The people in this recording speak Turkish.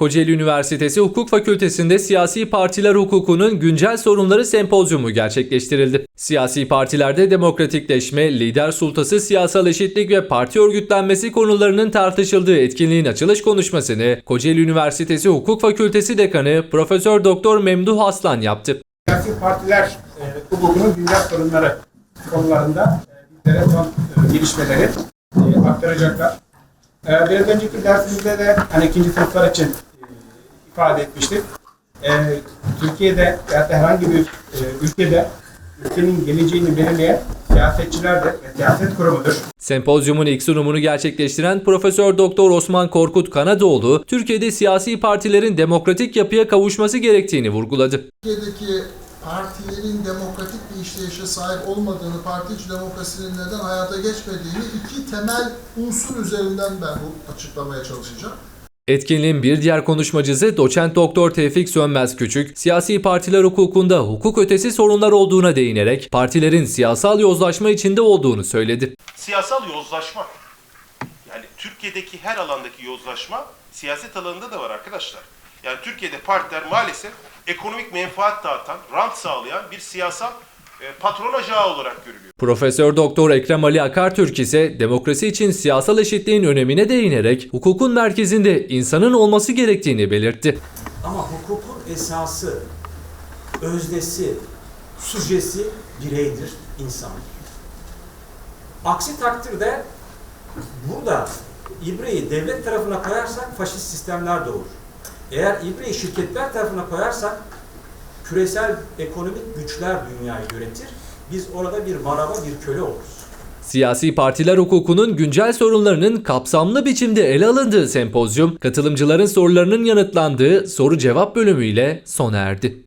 Kocaeli Üniversitesi Hukuk Fakültesi'nde siyasi partiler hukukunun güncel sorunları sempozyumu gerçekleştirildi. Siyasi partilerde demokratikleşme, lider sultası, siyasal eşitlik ve parti örgütlenmesi konularının tartışıldığı etkinliğin açılış konuşmasını Kocaeli Üniversitesi Hukuk Fakültesi Dekanı Profesör Doktor Memduh Aslan yaptı. Siyasi partiler e, hukukunun güncel sorunları konularında e, bizlere son e, gelişmeleri e, aktaracaklar. E, biraz önceki dersimizde de hani ikinci sınıflar için ifade etmiştik. E, Türkiye'de veya da herhangi bir e, ülkede ülkenin geleceğini belirleyen siyasetçilerdir ve siyaset kurumudur. Sempozyumun ilk sunumunu gerçekleştiren Profesör Doktor Osman Korkut Kanadoğlu, Türkiye'de siyasi partilerin demokratik yapıya kavuşması gerektiğini vurguladı. Türkiye'deki partilerin demokratik bir işleyişe sahip olmadığını, parti içi demokrasinin neden hayata geçmediğini iki temel unsur üzerinden ben bu açıklamaya çalışacağım. Etkinliğin bir diğer konuşmacısı doçent doktor Tevfik Sönmez Küçük, siyasi partiler hukukunda hukuk ötesi sorunlar olduğuna değinerek partilerin siyasal yozlaşma içinde olduğunu söyledi. siyasal yozlaşma. Yani Türkiye'deki her alandaki yozlaşma siyaset alanında da var arkadaşlar. Yani Türkiye'de partiler maalesef ekonomik menfaat dağıtan, rant sağlayan bir siyasal patron ajağı olarak görülüyor. Profesör Doktor Ekrem Ali Akartürk ise demokrasi için siyasal eşitliğin önemine değinerek hukukun merkezinde insanın olması gerektiğini belirtti. Ama hukukun esası, öznesi, sujesi bireydir, insan. Aksi takdirde burada ibreyi devlet tarafına koyarsak faşist sistemler doğur. Eğer ibreyi şirketler tarafına koyarsak küresel ekonomik güçler dünyayı yönetir. Biz orada bir maraba, bir köle oluruz. Siyasi partiler hukukunun güncel sorunlarının kapsamlı biçimde ele alındığı sempozyum, katılımcıların sorularının yanıtlandığı soru cevap bölümüyle sona erdi.